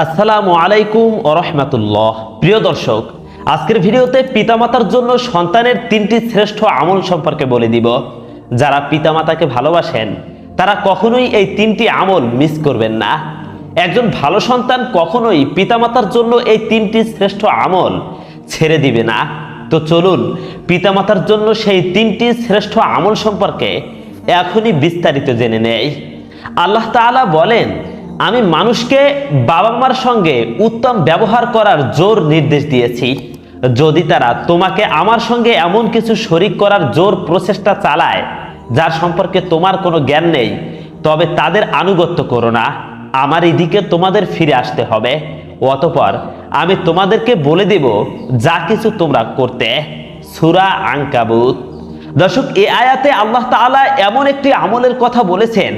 আসসালামু আলাইকুম রহমতুল্লাহ। প্রিয় দর্শক, আজকের ভিডিওতে পিতামাতার জন্য সন্তানের তিনটি শ্রেষ্ঠ আমল সম্পর্কে বলে দিব। যারা পিতামাতাকে ভালোবাসেন, তারা কখনোই এই তিনটি আমল মিস করবেন না। একজন ভালো সন্তান কখনোই পিতামাতার জন্য এই তিনটি শ্রেষ্ঠ আমল ছেড়ে দিবে না। তো চলুন, পিতামাতার জন্য সেই তিনটি শ্রেষ্ঠ আমল সম্পর্কে এখনই বিস্তারিত জেনে নেই। আল্লাহ তাআলা বলেন আমি মানুষকে বাবা মার সঙ্গে উত্তম ব্যবহার করার জোর নির্দেশ দিয়েছি। যদি তারা তোমাকে আমার সঙ্গে এমন কিছু শরিক করার জোর প্রচেষ্টা চালায়, যার সম্পর্কে তোমার কোনো জ্ঞান নেই, তবে তাদের আনুগত্য করো না। আমার এদিকে তোমাদের ফিরে আসতে হবে। অতপর আমি তোমাদেরকে বলে দেব যা কিছু তোমরা করতে। সুরা আঙ্কাবুত দর্শক, এই আয়াতে আল্লাহ তাআলা এমন একটি আমলের কথা বলেছেন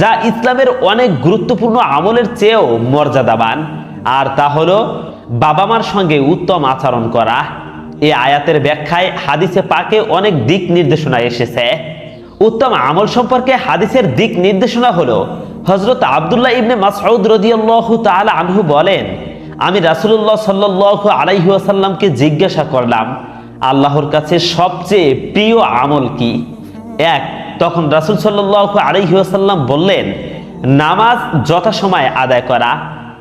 যা ইসলামের অনেক গুরুত্বপূর্ণ আমলের চেয়েও মর্যাদাবান। আর তা হলো বাবা মার সঙ্গে উত্তম আচরণ করা। এ আয়াতের ব্যাখ্যায় হাদিসে পাকে অনেক দিক নির্দেশনা এসেছে। উত্তম আমল সম্পর্কে হাদিসের দিক নির্দেশনা হলো হজরত আবদুল্লাহ ইবনে মাসউদ রদিয়াল্লাহু তাআলা আনহু বলেন, আমি রাসূলুল্লাহ সাল্লাল্লাহু আলাইহি ওয়াসাল্লামকে জিজ্ঞাসা করলাম আল্লাহর কাছে সবচেয়ে প্রিয় আমল কি? এক, তখন রাসূল সাল্লাল্লাহু আলাইহি ওয়াসাল্লাম বললেন, নামাজ যথাসময়ে আদায় করা।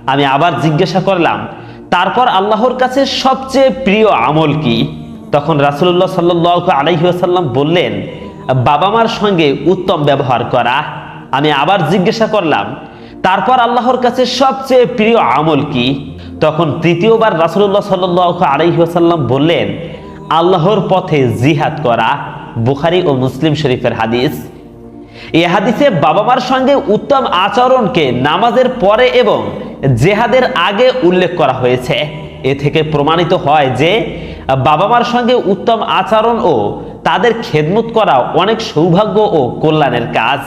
আমি আবার জিজ্ঞাসা করলাম, তারপর আল্লাহর কাছে সবচেয়ে প্রিয় আমল কি? তখন রাসূলুল্লাহ সাল্লাল্লাহু আলাইহি ওয়াসাল্লাম বললেন বাবা মার সঙ্গে উত্তম ব্যবহার করা। আমি আবার জিজ্ঞাসা করলাম, তারপর আল্লাহর কাছে সবচেয়ে প্রিয় আমল কি? তখন তৃতীয়বার রাসূলুল্লাহ সাল্লাল্লাহু আলাইহি ওয়াসাল্লাম বললেন আল্লাহর পথে জিহাদ করা বুখারি ও মুসলিম শরীফের হাদিস। এ হাদিসে বাবা মার সঙ্গে উত্তম আচরণকে নামাজের পরে এবং জেহাদের আগে উল্লেখ করা হয়েছে। এ থেকে প্রমাণিত হয় যে বাবা মার সঙ্গে উত্তম আচরণ ও তাদের খেদমত করা অনেক সৌভাগ্য ও কল্যাণের কাজ।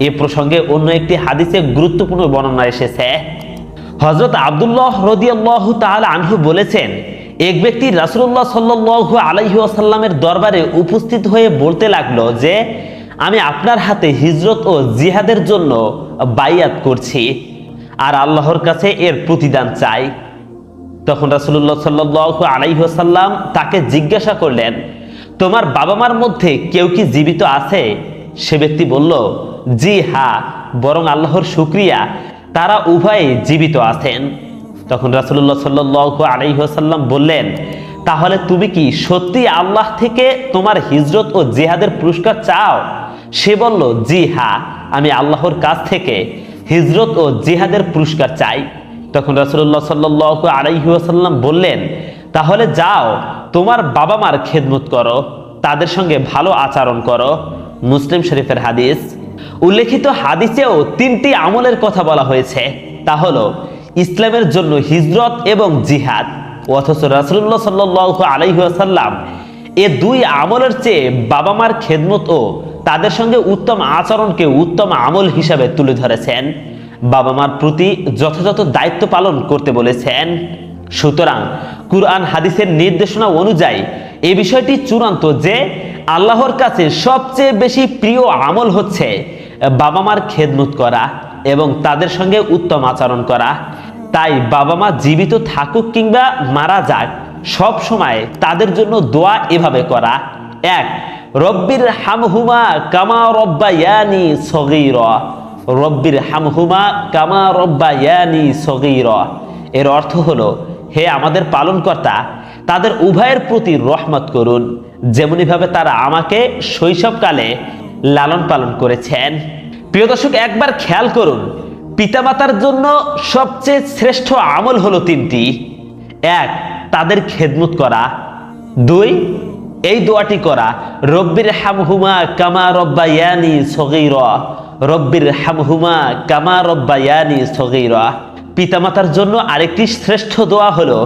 এ প্রসঙ্গে অন্য একটি হাদিসে গুরুত্বপূর্ণ বর্ণনা এসেছে। হজরত আবদুল্লাহ রদিয়াল্লাহ তাহলে আনহু বলেছেন এক ব্যক্তি রাসুল্লাহ সাল্লু আলাইহি আসাল্লামের দরবারে উপস্থিত হয়ে বলতে লাগল যে, আমি আপনার হাতে হিজরত ও জিহাদের জন্য বাইয়াত করছি আর আল্লাহর কাছে এর প্রতিদান চাই। তখন রাসুল্লাহ সাল্লু আলাইসাল্লাম তাকে জিজ্ঞাসা করলেন, তোমার বাবা মার মধ্যে কেউ কি জীবিত আছে? সে ব্যক্তি বলল, জি হা বরং আল্লাহর শুক্রিয়া, তারা উভয়ে জীবিত আছেন। তখন রাসুল্লাহ সাল্লু আলাইসাল্লাম বললেন, তাহলে তুমি কি সত্যি আল্লাহ থেকে তোমার হিজরত ও জিহাদের পুরস্কার চাও? সে বলল, জি হা আমি আল্লাহর কাছ থেকে হিজরত ও জিহাদের পুরস্কার চাই। তখন রাসুল্লাহ সাল্লু আলাইসাল্লাম বললেন, তাহলে যাও, তোমার বাবা মার খেদমত করো, তাদের সঙ্গে ভালো আচরণ করো। মুসলিম শরীফের হাদিস উল্লেখিত হাদিসেও তিনটি আমলের কথা বলা হয়েছে। তা হলো ইসলামের জন্য হিজরত এবং জিহাদ। অথচ রাসুল্লাহ সাল্লু আলাইসাল্লাম এ দুই আমলের চেয়ে বাবা মার খেদমত ও তাদের সঙ্গে উত্তম আচরণকে উত্তম আমল হিসাবে তুলে ধরেছেন। বাবা মার প্রতি যথাযথ দায়িত্ব পালন করতে বলেছেন। সুতরাং কুরআন হাদিসের নির্দেশনা অনুযায়ী এ বিষয়টি চূড়ান্ত যে আল্লাহর কাছে সবচেয়ে বেশি প্রিয় আমল হচ্ছে বাবা মার খেদমত করা। এবং তাদের সঙ্গে উত্তম আচরণ করা। তাই বাবা মা জীবিত থাকুক কিংবা মারা যাক, সব সময় তাদের জন্য দোয়া এভাবে করা। এক রব্বির হামহুমা কামা রব্বা ইয়ানি সগীর। রব্বির হামহুমা কামা রব্বা ইয়ানি সগীর। এর অর্থ হলো, হে আমাদের পালনকর্তা, তাদের উভয়ের প্রতি রহমত করুন। যেমনিভাবে তারা আমাকে শৈশবকালে লালন পালন করেছেন। প্রিয় দর্শক, একবার খেয়াল করুন, পিতামাতার জন্য সবচেয়ে শ্রেষ্ঠ আমল হলো তিনটি। এক, তাদের খেদমত করা। দুই, এই দোয়াটি করা। রব্বির হামহুমা কামা রব্বা ইয়ানি সগীর। রব্বির হামহুমা কামা রব্বা ইয়ানি সগীর। পিতামাতার জন্য আরেকটি শ্রেষ্ঠ দোয়া হলো,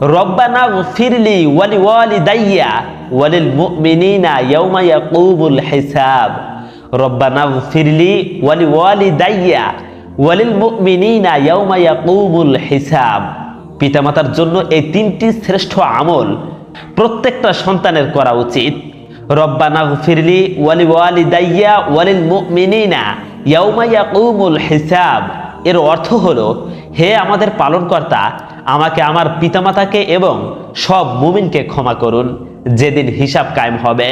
রব্বানা ফিরলি ওয়ালি ওয়ালি দাইয়া ওয়ালিল মুমিনিনা ইয়াউমা ইয়াকুমুল হিসাব। রব্বানা ফিরলি ওয়ালি ওয়ালি দাইয়া ওয়ালিল মুমিনিনা ইয়াউমা ইয়াকুমুল হিসাব। পিতামাতার জন্য এই তিনটি শ্রেষ্ঠ আমল প্রত্যেকটা সন্তানের করা উচিত। রব্বানা ফিরলি ওয়ালি ওয়ালি দাইয়া ওয়ালিল মুমিনিনা ইয়াউমা ইয়াকুমুল হিসাব। এর অর্থ হলো, হে আমাদের পালনকর্তা, আমাকে আমার পিতামাতাকে এবং সব মুমিনকে ক্ষমা করুন, যেদিন হিসাব কায়েম হবে।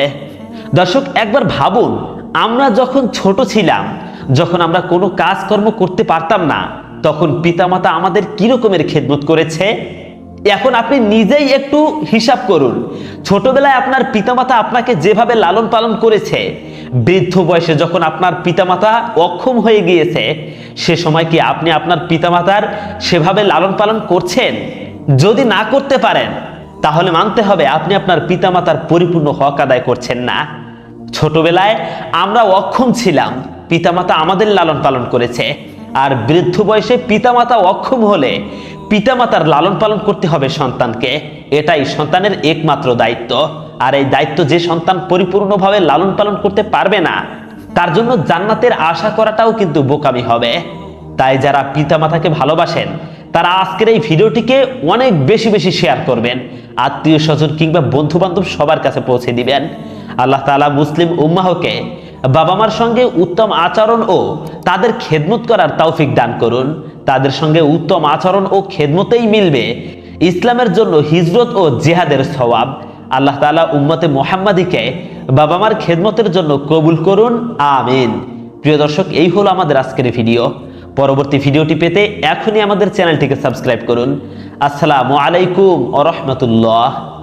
দর্শক, একবার ভাবুন আমরা যখন ছোট ছিলাম, যখন আমরা কোনো কাজকর্ম করতে পারতাম না, তখন পিতামাতা আমাদের কি রকমের খেদমত করেছে? এখন আপনি নিজেই একটু হিসাব করুন। ছোটবেলায় আপনার পিতামাতা আপনাকে যেভাবে লালন পালন করেছে, বৃদ্ধ বয়সে যখন আপনার পিতামাতা অক্ষম হয়ে গিয়েছে, সে সময় কি আপনি আপনার পিতামাতার সেভাবে লালন পালন করছেন? যদি না করতে পারেন, তাহলে মানতে হবে আপনি আপনার পিতামাতার পরিপূর্ণ হক আদায় করছেন না। ছোটবেলায় আমরা অক্ষম ছিলাম, পিতামাতা আমাদের লালন পালন করেছে। আর বৃদ্ধ বয়সে পিতামাতা অক্ষম হলে পিতামাতার লালন পালন করতে হবে সন্তানকে। এটাই সন্তানের একমাত্র দায়িত্ব। আর এই দায়িত্ব যে সন্তান পরিপূর্ণভাবে লালন পালন করতে পারবে না, তার জন্য জান্নাতের আশা করাটাও কিন্তু বোকামি হবে। তাই যারা পিতামাতাকে ভালোবাসেন, তারা আজকের এই ভিডিওটিকে অনেক বেশি বেশি শেয়ার করবেন। আত্মীয় স্বজন কিংবা বন্ধু বান্ধব সবার কাছে পৌঁছে দিবেন। আল্লাহ তাআলা মুসলিম উম্মাহকে বাবা মার সঙ্গে উত্তম আচরণ ও তাদের খেদমত করার তৌফিক দান করুন। তাদের সঙ্গে উত্তম আচরণ ও খেদমতেই মিলবে। ইসলামের জন্য হিজরত ও জিহাদের সওয়াব। আল্লাহ তাআলা উম্মতে মোহাম্মদীকে বাবা মার খেদমতের জন্য কবুল করুন। আমিন। প্রিয় দর্শক, এই হলো আমাদের আজকের ভিডিও। পরবর্তী ভিডিওটি পেতে এখনই আমাদের চ্যানেলটিকে সাবস্ক্রাইব করুন। আসসালামু আলাইকুম আ রহমতুল্লাহ।